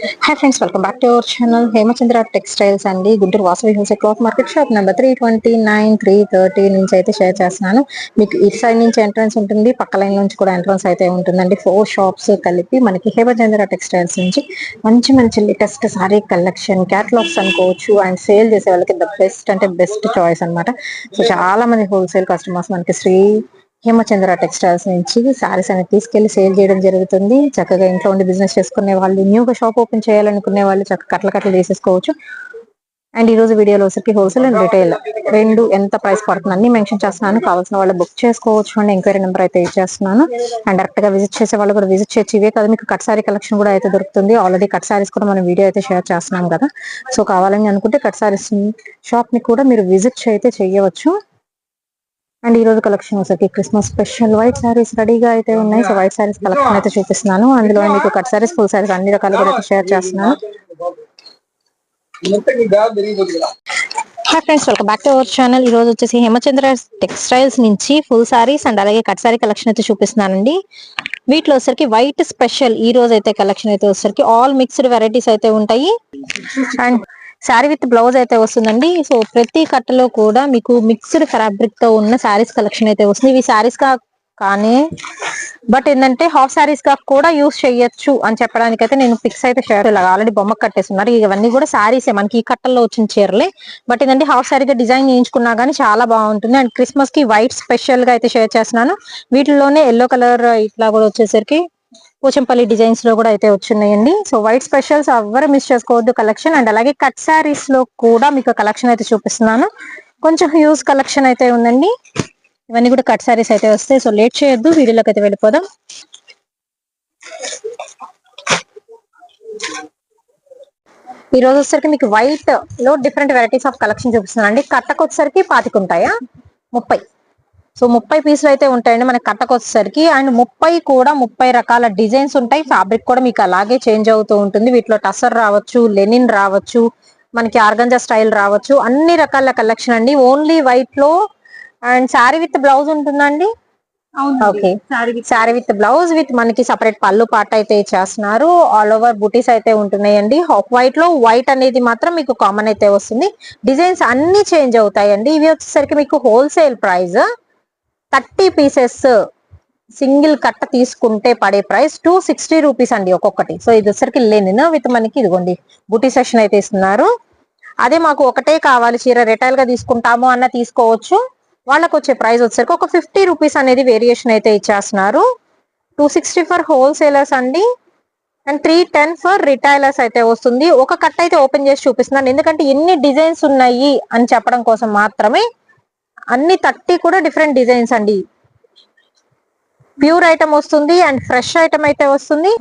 Hi friends welcome back to our channel Hemachandra textiles అండి. Guntur Vasavi hills cloth market shop number three twenty nine three thirty నుంచి అయితే share చేస్తున్నాను. మీకు ఇటు side నుంచి entrance ఉంటుంది. పక్క లైన్ నుంచి కూడా ఎంట్రన్స్ అయితే ఉంటుందండి. ఫోర్ షాప్స్ కలిపి మనకి హేమచంద్ర టెక్స్టైల్స్ నుంచి మంచి మంచి లేటెస్ట్ సారీ కలెక్షన్ క్యాటలాగ్స్ అనుకోవచ్చు. అండ్ సేల్ చేసే వాళ్ళకి ద బెస్ట్ అంటే బెస్ట్ చాయిస్ అనమాట సో చాలా మంది హోల్సేల్ కస్టమర్స్ మనకి శ్రీ హేమచంద్ర టెక్స్టైల్స్ నుంచి శారీస్ అనేది తీసుకెళ్ళి సేల్ చేయడం జరుగుతుంది. చక్కగా ఇంట్లో ఉండి బిజినెస్ చేసుకునే వాళ్ళు న్యూగా షాప్ ఓపెన్ చేయాలనుకునే వాళ్ళు చక్కగా కట్టలు కట్టలు తీసేసుకోవచ్చు. అండ్ ఈ రోజు వీడియోలో వచ్చరికి హోల్సేల్ అండ్ రిటైల్ రెండు ఎంత ప్రైస్ పడుతుంది అన్ని మెన్షన్ చేస్తున్నాను. కావాల్సిన వాళ్ళు బుక్ చేసుకోవచ్చు అండ్. ఎంక్వైరీ నెంబర్ అయితే ఇచ్చేస్తున్నాను అండ్ డైరెక్ట్గా విజిట్ చేసే వాళ్ళు కూడా విజిట్ చేయొచ్చు. ఇవే కదా మీకు కట్ సారీ కలెక్షన్ కూడా అయితే దొరుకుతుంది. ఆల్రెడీ కట్ సారీస్ కూడా మనం వీడియో అయితే షేర్ చేస్తున్నాం కదా. సో కావాలని అనుకుంటే కట్ సారీస్ షాప్ని కూడా మీరు విజిట్ అయితే చేయవచ్చు. అండ్ ఈ రోజు కలెక్షన్ వచ్చేసి క్రిస్మస్ స్పెషల్. వైట్ సారీస్ రెడీగా అయితే ఉన్నాయి. సో వైట్ సారీస్ కలెక్షన్ అయితే చూపిస్తున్నాను. అందులో మీకు కట్ సారీస్ ఫుల్ సారీస్ అన్ని రకాలు కూడా అయితే షేర్ చేస్తున్నాను. Hi friends welcome back to our channel ఈ రోజు వచ్చేసి హేమచంద్ర టెక్స్టైల్స్ నుంచి ఫుల్ సారీస్ అండ్ అలాగే కట్ సారీ కలెక్షన్ అయితే చూపిస్తున్నానండి. వీటిలో వచ్చరికి వైట్ స్పెషల్ ఈ రోజు అయితే కలెక్షన్ అయితే వచ్చరికి ఆల్ మిక్స్డ్ వెరైటీస్ అయితే ఉంటాయి. అండ్ శారీ విత్ బ్లౌజ్ అయితే వస్తుందండి. సో ప్రతి కట్టలో కూడా మీకు మిక్స్డ్ ఫ్యాబ్రిక్తో ఉన్న శారీస్ కలెక్షన్ అయితే వస్తుంది. ఇవి శారీస్గా కానీ బట్ ఏంటంటే హాఫ్ శారీస్గా కూడా యూస్ చేయొచ్చు అని చెప్పడానికి అయితే నేను పిక్స్ అయితే షేర్ ఆల్రెడీ బొమ్మ కట్టేస్తున్నారు. ఇవన్నీ కూడా శారీసే. మనకి ఈ కట్టల్లో వచ్చిన చీరలే. బట్ ఏంటంటే హాఫ్ శారీగా డిజైన్ చేయించుకున్నా గానీ చాలా బాగుంటుంది. అండ్ క్రిస్మస్కి వైట్ స్పెషల్గా అయితే షేర్ చేస్తున్నాను. వీటిలోనే ఎల్లో కలర్ ఇట్లా కూడా వచ్చేసరికి పోచంపల్లి డిజైన్స్లో కూడా అయితే వచ్చినాయండి సో వైట్ స్పెషల్స్ ఎవరు మిస్ చేసుకోవద్దు కలెక్షన్ అండ్ అలాగే కట్ శారీస్లో కూడా మీకు కలెక్షన్ అయితే చూపిస్తున్నాను. కొంచెం హ్యూజ్ కలెక్షన్ అయితే ఉందండి. ఇవన్నీ కూడా కట్ శారీస్ అయితే వస్తాయి సో లేట్ చేయొద్దు. వీడియోలోకి అయితే వెళ్ళిపోదాం. ఈ రోజు వచ్చేసరికి మీకు వైట్లో డిఫరెంట్ వెరైటీస్ ఆఫ్ కలెక్షన్ చూపిస్తున్నాను అండి కట్టకు వచ్చేసరికి పాతికుంటాయా ముప్పై. సో ముప్పై పీసులు అయితే ఉంటాయండి మనకి కట్టకు వచ్చేసరికి అండ్ ముప్పై కూడా ముప్పై రకాల డిజైన్స్ ఉంటాయి. ఫ్యాబ్రిక్ కూడా మీకు అలాగే చేంజ్ అవుతూ ఉంటుంది. వీటిలో టసర్ రావచ్చు లెనిన్ రావచ్చు మనకి ఆర్గంజా స్టైల్ రావచ్చు. అన్ని రకాల కలెక్షన్ అండి. ఓన్లీ వైట్లో అండ్ శారీ విత్ బ్లౌజ్ ఉంటుందండి? Okay. Sari with blouse with మనకి సపరేట్ పళ్ళు పాట అయితే చేస్తున్నారు. ఆల్ ఓవర్ బుటీస్ అయితే ఉంటున్నాయండి. వైట్లో వైట్ అనేది మాత్రం మీకు కామన్ అయితే వస్తుంది. డిజైన్స్ అన్ని చేంజ్ అవుతాయండి. ఇవి వచ్చేసరికి మీకు wholesale price. Thirty pieces single కట్ట తీసుకుంటే పడే ప్రైస్ టూ సిక్స్టీ రూపీస్ అండి ఒక్కొక్కటి. సో ఇది వచ్చరికి లెనిన్ విత్ మనకి ఇదిగోండి బుటీ సెషన్ అయితే ఇస్తున్నారు. అదే మాకు ఒకటే కావాలి చీర రిటైల్గా తీసుకుంటాము అన్న తీసుకోవచ్చు. వాళ్ళకి వచ్చే ప్రైస్ వచ్చేసరికి ఒక ఫిఫ్టీ రూపీస్ అనేది వేరియేషన్ అయితే ఇచ్చేస్తున్నారు. టూ సిక్స్టీ ఫర్ హోల్సేలర్స్ అండి. And three ten for retailers అయితే వస్తుంది. ఒక కట్ అయితే ఓపెన్ చేసి చూపిస్తున్నాను. ఎందుకంటే ఎన్ని డిజైన్స్ ఉన్నాయి అని చెప్పడం కోసం మాత్రమే అన్ని థర్టీ కూడా డిఫరెంట్ డిజైన్స్ అండి. ప్యూర్ ఐటమ్ వస్తుంది అండ్ ఫ్రెష్ ఐటమ్ అయితే వస్తుంది.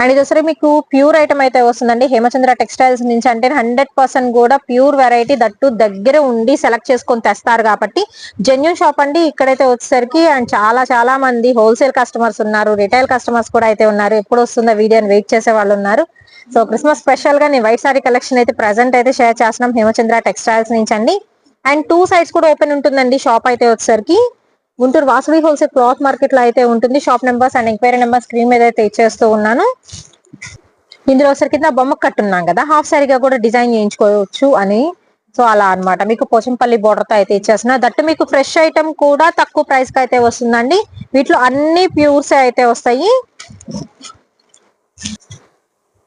అండ్ ఇది మీకు ప్యూర్ ఐటమ్ అయితే వస్తుందండి. హేమచంద్ర టెక్స్టైల్స్ నుంచి అంటే హండ్రెడ్ పర్సెంట్ కూడా ప్యూర్ వెరైటీ దట్టు దగ్గర ఉండి సెలెక్ట్ చేసుకొని తెస్తారు కాబట్టి జెన్యున్ షాప్ అండి ఇక్కడైతే వచ్చేసరికి అండ్ చాలా చాలా మంది హోల్సేల్ కస్టమర్స్ ఉన్నారు. రిటైల్ కస్టమర్స్ కూడా అయితే ఉన్నారు. ఎప్పుడు వస్తుందో వీడియోని వెయిట్ చేసే వాళ్ళు ఉన్నారు. సో క్రిస్మస్ స్పెషల్గా నేను వైట్ సారీ కలెక్షన్ అయితే ప్రజెంట్ అయితే షేర్ చేస్తున్నాం. హేమచంద్ర టెక్స్టైల్స్ నుంచి అండి. అండ్ టూ సైడ్స్ కూడా ఓపెన్ ఉంటుందండి షాప్ అయితే వచ్చేసరికి. గుంటూరు వాసవి హోల్సేల్ క్లాత్ మార్కెట్లో అయితే ఉంటుంది. Shop numbers and enquiry number screen మీద అయితే ఇచ్చేస్తూ ఉన్నాను. ఇందులో ఒకసారి కింద బొమ్మ కట్టున్నాం కదా హాఫ్ సారీగా కూడా డిజైన్ చేయించుకోవచ్చు అని. సో అలా అనమాట మీకు పోచంపల్లి బోర్డర్తో అయితే ఇచ్చేసిన దట్టు మీకు ఫ్రెష్ ఐటమ్ కూడా తక్కువ ప్రైస్కి అయితే వస్తుందండి. వీటిలో అన్ని ప్యూర్స్ అయితే వస్తాయి.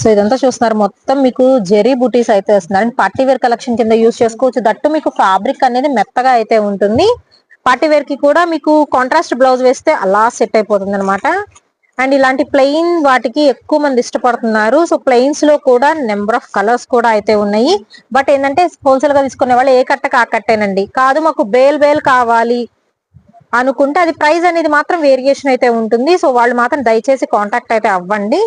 సో ఇదంతా చూస్తున్నారు. మొత్తం మీకు జెరీ బుటీస్ అయితే వస్తున్నారు అండ్ పార్టీ వేర్ కలెక్షన్ కింద యూస్ చేసుకోవచ్చు. దట్టు మీకు ఫ్యాబ్రిక్ అనేది మెత్తగా అయితే ఉంటుంది. పార్టీ వేర్కి కూడా మీకు కాంట్రాస్ట్ బ్లౌజ్ వేస్తే అలా సెట్ అయిపోతుంది అనమాట అండ్ ఇలాంటి ప్లెయిన్ వాటికి ఎక్కువ మంది ఇష్టపడుతున్నారు. సో ప్లెయిన్స్లో కూడా నెంబర్ ఆఫ్ కలర్స్ కూడా అయితే ఉన్నాయి. బట్ ఏంటంటే హోల్సేల్గా తీసుకునే వాళ్ళు ఏ కట్టకు ఆ కట్టేనండి. కాదు మాకు బేల్ బేల్ కావాలి అనుకుంటే అది ప్రైస్ అనేది మాత్రం వేరియేషన్ అయితే ఉంటుంది. సో వాళ్ళు మాత్రం దయచేసి కాంటాక్ట్ అయితే అవ్వండి.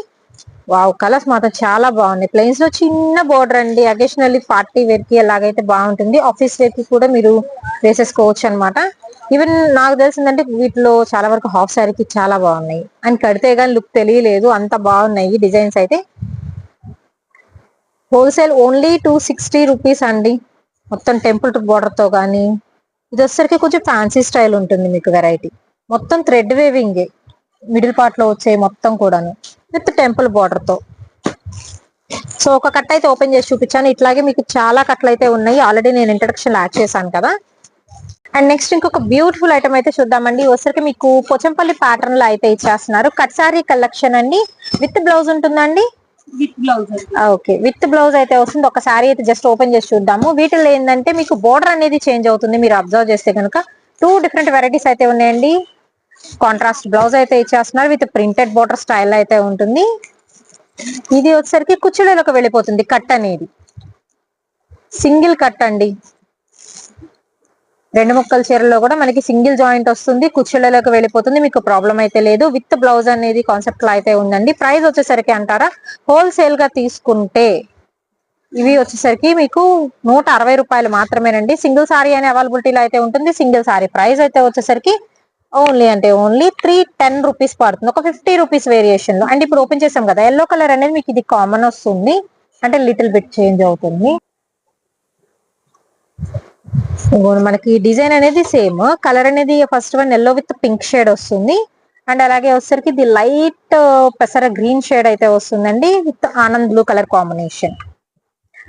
వావ్ కలర్స్ మాత్రం చాలా బాగున్నాయి. ప్లెయిన్స్లో చిన్న బోర్డర్ అండి. అకేషనల్లీ పార్టీ వేర్కి ఎలాగైతే బాగుంటుంది ఆఫీస్ వేర్కి కూడా మీరు వేసేసుకోవచ్చు అనమాట ఈవెన్ నాకు తెలిసిందంటే వీటిలో చాలా వరకు హాఫ్ శారీకి చాలా బాగున్నాయి. అండ్ కడితే కానీ లుక్ తెలియలేదు అంత బాగున్నాయి డిజైన్స్ అయితే. Wholesale only two sixty rupees అండి. మొత్తం టెంపుల్ బోర్డర్తో కానీ ఇది వచ్చేసరికి కొంచెం ఫ్యాన్సీ స్టైల్ ఉంటుంది మీకు వెరైటీ మొత్తం థ్రెడ్ వేవింగే మిడిల్ పార్ట్లో వచ్చే మొత్తం కూడాను. విత్ టెంపుల్ బార్డర్తో. సో ఒక కట్ అయితే ఓపెన్ చేసి చూపించాను. ఇట్లాగే మీకు చాలా కట్లు అయితే ఉన్నాయి. ఆల్రెడీ నేను ఇంట్రడక్షన్ యాడ్ చేశాను కదా. అండ్ నెక్స్ట్ ఇంకొక బ్యూటిఫుల్ ఐటమ్ అయితే చూద్దామండి. వచ్చరికి మీకు పోచంపల్లి ప్యాటర్న్లో అయితే ఇచ్చేస్తున్నారు. కట్ సారీ కలెక్షన్ అండి. విత్ బ్లౌజ్ ఉంటుందండి? With blouse okay with blouse అయితే వస్తుంది. ఒక సారీ అయితే జస్ట్ ఓపెన్ చేసి చూద్దాము. వీటిలో ఏంటంటే మీకు బోర్డర్ అనేది చేంజ్ అవుతుంది. మీరు అబ్జర్వ్ చేస్తే కనుక. టూ డిఫరెంట్ వెరైటీస్ అయితే ఉన్నాయండి. కాంట్రాస్ట్ బ్లౌజ్ అయితే ఇచ్చేస్తున్నారు. విత్ ప్రింటెడ్ బోర్డర్ స్టైల్ అయితే ఉంటుంది. ఇది వచ్చేసరికి కుచ్చులలోకి వెళ్ళిపోతుంది. కట్ అనేది. సింగిల్ కట్ అండి. రెండు ముక్కల చీరలో కూడా మనకి సింగిల్ జాయింట్ వస్తుంది. కుచ్చులలోకి వెళ్ళిపోతుంది. మీకు ప్రాబ్లం అయితే లేదు. విత్ బ్లౌజ్ అనేది కాన్సెప్ట్లో అయితే ఉందండి. ప్రైస్ వచ్చేసరికి అంటారా? హోల్సేల్గా తీసుకుంటే ఇవి వచ్చేసరికి మీకు నూట అరవై రూపాయలు మాత్రమేనండి. సింగిల్ సారీ అనే అవైలబిలిటీలో అయితే ఉంటుంది. సింగిల్ సారీ ప్రైస్ అయితే వచ్చేసరికి ఓన్లీ అంటే ఓన్లీ త్రీ టెన్ రూపీస్ పడుతుంది. ఒక ఫిఫ్టీ రూపీస్ వేరియేషన్లో అండ్ ఇప్పుడు ఓపెన్ చేసాం కదా ఎల్లో కలర్ అనేది మీకు ఇది కామన్ వస్తుంది. అంటే లిటిల్ బిట్ చేంజ్ అవుతుంది. మనకి డిజైన్ అనేది సేమ్. కలర్ అనేది first one yellow with pink shade వస్తుంది. అండ్ అలాగే వచ్చేసరికి ఇది లైట్ పెసర గ్రీన్ షేడ్ అయితే వస్తుందండి విత్ ఆనంద్ బ్లూ కలర్ కాంబినేషన్.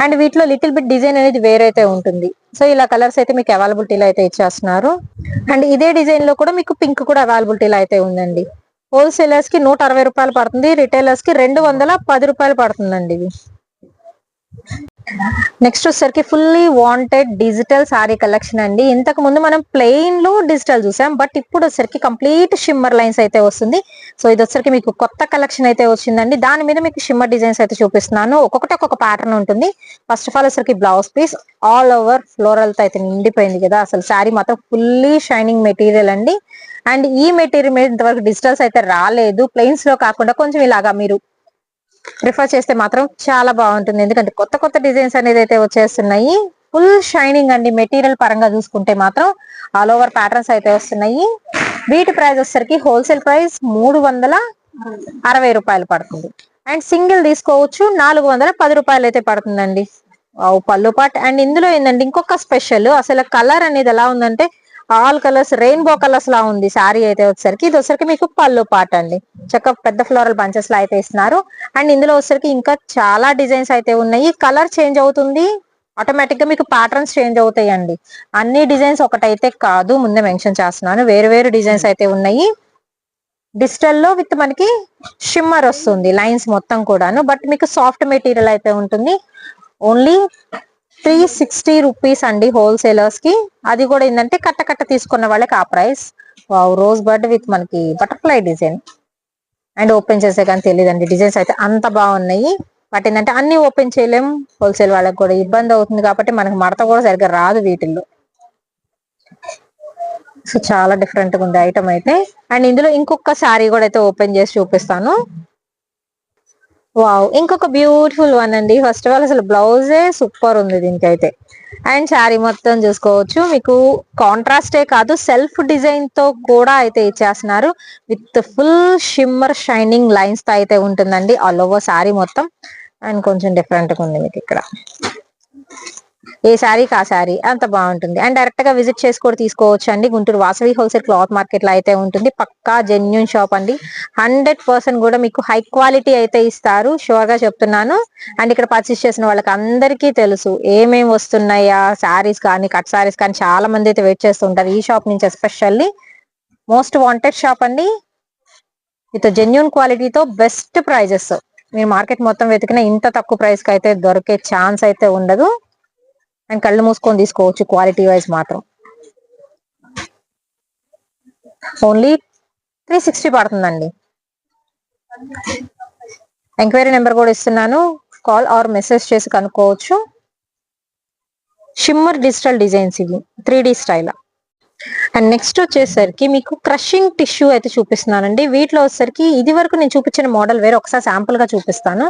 అండ్ వీటిలో లిటిల్ బిట్ డిజైన్ అనేది వేరైతే ఉంటుంది. సో ఇలా కలర్స్ అయితే మీకు అవైలబిలిటీలో అయితే ఇచ్చేస్తున్నారు. అండ్ ఇదే డిజైన్లో కూడా మీకు పింక్ కూడా అవైలబిలిటీలో అయితే ఉందండి. హోల్సేలర్స్కి నూట అరవై రూపాయలు పడుతుంది రిటైలర్స్కి రెండు వందల పది రూపాయలు పడుతుందండి ఇది. నెక్స్ట్ వచ్చేసరికి fully wanted digital sari collection అండి. ఇంతకు ముందు మనం ప్లెయిన్లో డిజిటల్ చూసాం బట్ ఇప్పుడు వచ్చేసరికి కంప్లీట్ షిమ్మర్ లైన్స్ అయితే వస్తుంది. సో ఇది వచ్చరికి మీకు కొత్త కలెక్షన్ అయితే వచ్చిందండి. దాని మీద మీకు షిమ్మర్ డిజైన్స్ అయితే చూపిస్తున్నాను. ఒక్కొక్కటి ఒక్కొక్క ప్యాటర్న్ ఉంటుంది. ఫస్ట్ ఆఫ్ ఆల్ వచ్చేసరికి బ్లౌజ్ పీస్ ఆల్ ఓవర్ ఫ్లోరల్తో అయితే నిండిపోయింది కదా. అసలు శారీ మాత్రం ఫుల్లీ షైనింగ్ మెటీరియల్ అండి. అండ్ ఈ మెటీరియల్ మీద ఇంతవరకు డిజిటల్స్ అయితే రాలేదు. ప్లెయిన్స్లో కాకుండా కొంచెం ఇలాగా మీరు ప్రిఫర్ చేస్తే మాత్రం చాలా బాగుంటుంది. ఎందుకంటే కొత్త కొత్త డిజైన్స్ అనేది అయితే వచ్చేస్తున్నాయి. ఫుల్ షైనింగ్ అండి. మెటీరియల్ పరంగా చూసుకుంటే మాత్రం ఆల్ ఓవర్ ప్యాటర్న్స్ అయితే వస్తున్నాయి. వీటి ప్రైస్ వచ్చేసరికి హోల్సేల్ ప్రైస్ మూడు వందల అరవై రూపాయలు పడుతుంది. అండ్ సింగిల్ తీసుకోవచ్చు. నాలుగు వందల పది రూపాయలు అయితే పడుతుందండి. పళ్ళు పాట్. అండ్ ఇందులో ఏంటంటే ఇంకొక స్పెషల్ అసలు కలర్ అనేది ఎలా ఉందంటే ఆల్ కలర్స్ రెయిన్బో కలర్స్ లా ఉంది శారీ అయితే వచ్చేసరికి. ఇది వచ్చరికి మీకు పళ్ళు పాట అండి. చక్క పెద్ద ఫ్లోరల్ బంచెస్ లా అయితే ఇస్తున్నారు. అండ్ ఇందులో వచ్చరికి ఇంకా చాలా డిజైన్స్ అయితే ఉన్నాయి. కలర్ చేంజ్ అవుతుంది. ఆటోమేటిక్గా మీకు ప్యాటర్న్స్ చేంజ్ అవుతాయి అండి అన్ని డిజైన్స్ ఒకటైతే కాదు. ముందే మెన్షన్ చేస్తున్నాను. వేరు వేరు డిజైన్స్ అయితే ఉన్నాయి. డిజిటల్లో విత్ మనకి షిమ్మర్ వస్తుంది. లైన్స్ మొత్తం కూడాను. బట్ మీకు సాఫ్ట్ మెటీరియల్ అయితే ఉంటుంది. ఓన్లీ త్రీ సిక్స్టీ రూపీస్ అండి హోల్సేలర్స్కి అది కూడా ఏంటంటే కట్ట కట్ట తీసుకున్న వాళ్ళకి ఆ ప్రైస్. రోజ్ బర్డ్ విత్ మనకి బటర్ఫ్లై డిజైన్. అండ్ ఓపెన్ చేసే కానీ తెలియదండి డిజైన్స్ అయితే అంత బాగున్నాయి. బట్ ఏంటంటే అన్ని ఓపెన్ చేయలేం హోల్సేల్ వాళ్ళకి కూడా ఇబ్బంది అవుతుంది కాబట్టి మనకి మడత కూడా సరిగ్గా రాదు వీటిల్లో. సో చాలా డిఫరెంట్గా ఉంది ఐటమ్ అయితే. అండ్ ఇందులో ఇంకొక శారీ కూడా అయితే ఓపెన్ చేసి చూపిస్తాను. వావ్. ఇంకొక బ్యూటిఫుల్ వన్ అండి. ఫస్ట్ ఆఫ్ ఆల్ అసలు బ్లౌజే సూపర్ ఉంది దీనికైతే. అండ్ శారీ మొత్తం చూసుకోవచ్చు. మీకు కాంట్రాస్టే కాదు సెల్ఫ్ డిజైన్తో కూడా అయితే ఇచ్చేస్తున్నారు. విత్ ఫుల్ షిమ్మర్ షైనింగ్ లైన్స్తో అయితే ఉంటుందండి. ఆల్ ఓవర్ శారీ మొత్తం. అండ్ కొంచెం డిఫరెంట్గా ఉంది మీకు ఇక్కడ. ఏ శారీకి ఆ శారీ? అంత బాగుంటుంది. అండ్ డైరెక్ట్గా విజిట్ చేసి కూడా తీసుకోవచ్చు అండి గుంటూరు వాసవి హోల్సేల్ క్లాత్ మార్కెట్లో అయితే ఉంటుంది. పక్కా జెన్యున్ షాప్ అండి. హండ్రెడ్ పర్సెంట్ కూడా మీకు హై క్వాలిటీ అయితే ఇస్తారు. షూర్గా చెప్తున్నాను. అండ్ ఇక్కడ పర్చేస్ చేసిన వాళ్ళకి అందరికీ తెలుసు. ఏమేమి వస్తున్నాయా? శారీస్ కానీ కట్ శారీస్ కానీ చాలా మంది అయితే వెయిట్ చేస్తుంటారు ఈ షాప్ నుంచి ఎస్పెషల్లీ మోస్ట్ వాంటెడ్ షాప్ అండి. విత్ జెన్యున్ క్వాలిటీతో బెస్ట్ ప్రైజెస్ మీరు మార్కెట్ మొత్తం వెతికిన ఇంత తక్కువ ప్రైస్కి అయితే దొరికే ఛాన్స్ అయితే ఉండదు. అండ్ కళ్ళు మూసుకొని తీసుకోవచ్చు క్వాలిటీ వైజ్ మాత్రం. ఓన్లీ త్రీ సిక్స్టీ పడుతుందండి. ఎంక్వైరీ నెంబర్ కూడా ఇస్తున్నాను. కాల్ ఆర్ మెసేజ్ చేసి కనుక్కోవచ్చు. షిమ్మర్ డిజిటల్ డిజైన్స్ ఇవి three D style and next వచ్చేసరికి మీకు క్రషింగ్ టిష్యూ అయితే చూపిస్తున్నానండి. వీటిలో వచ్చేసరికి ఇది వరకు నేను చూపించిన మోడల్ వేరే. ఒకసారి శాంపుల్గా చూపిస్తాను.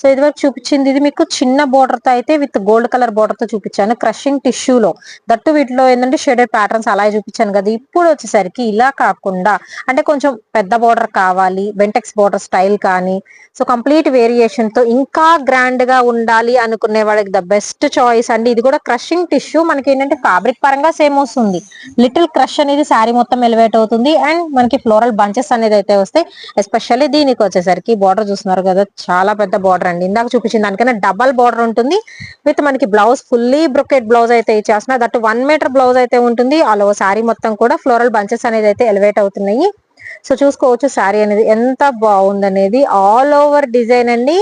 సో ఇది వరకు చూపించింది ఇది మీకు చిన్న బోర్డర్తో అయితే విత్ గోల్డ్ కలర్ బోర్డర్తో చూపించాను క్రషింగ్ టిష్యూలో దట్టు వీటిలో ఏంటంటే షేడెడ్ ప్యాటర్న్స్ అలాగే చూపించాను కదా. ఇప్పుడు వచ్చేసరికి ఇలా కాకుండా అంటే కొంచెం పెద్ద బోర్డర్ కావాలి బెంటెక్స్ బోర్డర్ స్టైల్ కానీ సో కంప్లీట్ వేరియేషన్తో ఇంకా గ్రాండ్గా ఉండాలి అనుకునే వాళ్ళకి ద బెస్ట్ చాయిస్ అండి. ఇది కూడా క్రషింగ్ టిష్యూ మనకి ఏంటంటే ఫ్యాబ్రిక్ పరంగా సేమ్ వస్తుంది. లిటిల్ క్రష్ అనేది శారీ మొత్తం ఎలివేట్ అవుతుంది అండ్ మనకి ఫ్లోరల్ బంచెస్ అనేది అయితే వస్తాయి. ఎస్పెషల్లీ దీనికి వచ్చేసరికి బార్డర్ చూస్తున్నారు కదా చాలా పెద్ద బార్డర్ అండి. ఇందాక చూపించిన దానికన్నా డబల్ బార్డర్ ఉంటుంది. విత్ మనకి బ్లౌజ్ ఫుల్లీ బ్రొకెట్ బ్లౌజ్ అయితే ఇచ్చేస్తున్నా దట్ వన్ మీటర్ బ్లౌజ్ అయితే ఉంటుంది. అలా శారీ మొత్తం కూడా ఫ్లోరల్ బంచెస్ అనేది అయితే ఎలివేట్ అవుతున్నాయి. సో చూసుకోవచ్చు శారీ అనేది ఎంత బాగుందనేది. ఆల్ ఓవర్ డిజైన్ అండి.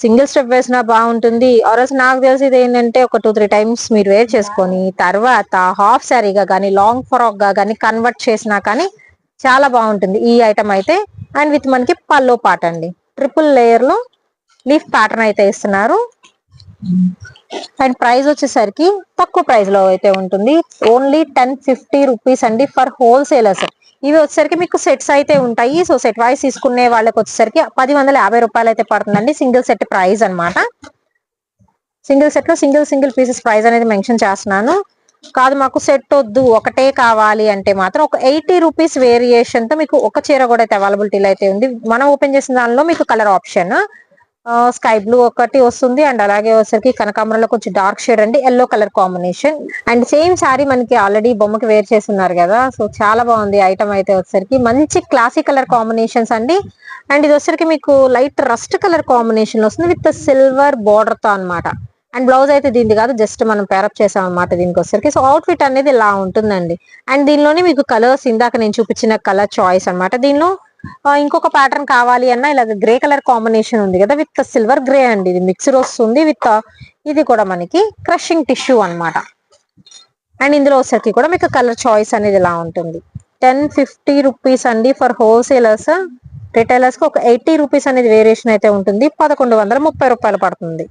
సింగిల్ స్టెప్ వేసినా బాగుంటుంది. ఆర్ఎస్ నాకు తెలిసి ఇది ఏంటంటే ఒక టూ త్రీ టైమ్స్ మీరు వేర్ చేసుకొని తర్వాత హాఫ్ శారీగా కానీ లాంగ్ ఫ్రాక్గా కానీ కన్వర్ట్ చేసినా కానీ చాలా బాగుంటుంది. ఈ ఐటమ్ అయితే. అండ్ విత్ మనకి పల్లో పాట అండి. ట్రిపుల్ లేయర్లో లీఫ్ ప్యాటర్న్ అయితే ఇస్తున్నారు అండ్ ప్రైస్ వచ్చేసరికి తక్కువ ప్రైస్లో అయితే ఉంటుంది. ఓన్లీ టెన్ ఫిఫ్టీ రూపీస్ అండి ఫర్ హోల్సేలర్స్ ఇవి వచ్చేసరికి మీకు సెట్స్ అయితే ఉంటాయి. సో సెట్ వైస్ తీసుకునే వాళ్ళకి వచ్చేసరికి పది వందల యాభై రూపాయలు అయితే పడుతుందండి. సింగిల్ సెట్ ప్రైస్ అన్నమాట. సింగిల్ సెట్లో సింగిల్ సింగిల్ పీసెస్ ప్రైస్ అనేది మెన్షన్ చేస్తున్నాను. కాదు మాకు సెట్ వద్దు ఒకటే కావాలి అంటే మాత్రం ఒక ఎయిటీ రూపీస్ వేరియేషన్తో మీకు ఒక చీర కూడా అయితే అవైలబిలిటీలో అయితే ఉంది. మనం ఓపెన్ చేసిన దానిలో మీకు కలర్ ఆప్షన్ స్కై బ్లూ ఒకటి వస్తుంది అండ్ అలాగే వచ్చేసరికి కనకాంబరంలో కొంచెం డార్క్ షేడ్ అండి yellow colour combination. And same sari మనకి ఆల్రెడీ బొమ్మకి వేర్ చేస్తున్నారు కదా సో చాలా బాగుంది ఐటమ్ అయితే వచ్చేసరికి. మంచి క్లాసిక్ కలర్ కాంబినేషన్స్ అండి. అండ్ ఇది వచ్చేసరికి మీకు లైట్ రస్ట్ కలర్ కాంబినేషన్ వస్తుంది విత్ సిల్వర్ బార్డర్తో అన్నమాట. అండ్ బ్లౌజ్ అయితే దీనిది కాదు జస్ట్ మనం పేరప్ చేసాం అనమాట దీనికి వచ్చరికి సో అవుట్ఫిట్ అనేది ఇలా ఉంటుందండి. అండ్ దీనిలోనే మీకు కలర్స్ ఇందాక నేను చూపించిన కలర్ చాయిస్ అన్నమాట. దీనిలో ఇంకొక ప్యాటర్న్ కావాలి అన్న ఇలా గ్రే కలర్ కాంబినేషన్ ఉంది కదా విత్ సిల్వర్ గ్రే అండి ఇది. మిక్సర్ వస్తుంది విత్ ఇది కూడా మనకి క్రషింగ్ టిష్యూ అన్నమాట. అండ్ ఇందులో వచ్చేసరికి కూడా మీకు కలర్ చాయిస్ అనేది ఇలా ఉంటుంది. టెన్ ఫిఫ్టీ రూపీస్ అండి ఫర్ హోల్సేలర్స్ రిటైలర్స్కి ఒక ఎయిటీ రూపీస్ అనేది వేరియేషన్ అయితే ఉంటుంది. పదకొండు వందల ముప్పై రూపాయలు పడుతుంది.